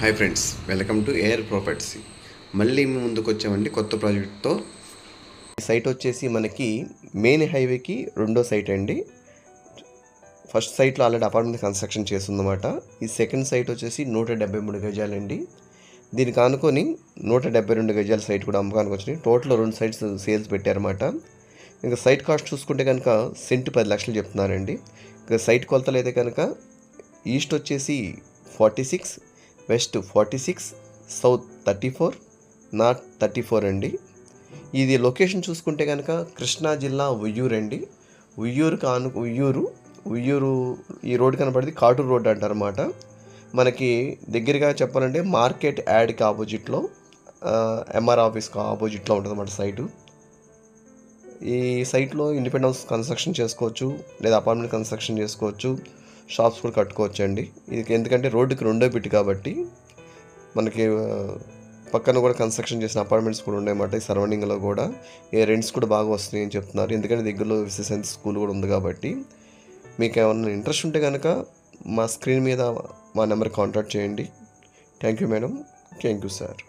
Hi friends welcome to air property మళ్ళీ మేము ముందుకు వచ్చామండి కొత్త ప్రాజెక్ట్తో. ఈ సైట్ వచ్చేసి మనకి మెయిన్ హైవేకి రెండో సైట్ అండి. ఫస్ట్ సైట్లో ఆల్రెడీ అపార్ట్మెంట్ కన్స్ట్రక్షన్ చేస్తుందన్నమాట. ఈ సెకండ్ సైట్ వచ్చేసి నూట డెబ్బై మూడు గజాలండి. దీనికి ఆనుకొని నూట డెబ్బై రెండు గజాల సైట్ కూడా అమ్మకానికి వచ్చినాయి. టోటల్ రెండు సైట్స్ సేల్స్ పెట్టారన్నమాట. ఇంకా సైట్ కాస్ట్ చూసుకుంటే కనుక సెంట్ పది లక్షలు చెప్తున్నారండి. ఇంకా సైట్ కొలతలు అయితే కనుక ఈస్ట్ వచ్చేసి forty six west forty six south thirty four north thirty four అండి. ఇది లొకేషన్ చూసుకుంటే కనుక కృష్ణా జిల్లా ఉయ్యూరు అండి. ఉయ్యూరు కాను ఉయ్యూరు ఉయ్యూరు ఈ రోడ్ కనపడేది కాటూరు రోడ్ అంటారన్నమాట. మనకి దగ్గరగా చెప్పాలంటే మార్కెట్ యాడ్కి ఆపోజిట్లో ఎంఆర్ ఆఫీస్కి ఆపోజిట్లో ఉంటుంది అన్నమాట సైటు. ఈ సైట్లో ఇండిపెండెన్స్ కన్స్ట్రక్షన్ చేసుకోవచ్చు లేదా అపార్ట్మెంట్ కన్స్ట్రక్షన్ చేసుకోవచ్చు. షాప్స్ కూడా కట్టుకోవచ్చండి. ఇది ఎందుకంటే రోడ్డుకి రెండో పిట్ కాబట్టి మనకి పక్కన కూడా కన్స్ట్రక్షన్ చేసిన అపార్ట్మెంట్స్ కూడా ఉన్నాయన్నమాట ఈ సరౌండింగ్లో కూడా. ఏ రెంట్స్ కూడా బాగా వస్తున్నాయి అని చెప్తున్నారు. ఎందుకంటే దగ్గరలో విశ్వసెన్స్ స్కూల్ కూడా ఉంది కాబట్టి. మీకు ఏమన్నా ఇంట్రెస్ట్ ఉంటే కనుక మా స్క్రీన్ మీద మా నెంబర్ కాంటాక్ట్ చేయండి. Thank you madam. Thank you sir.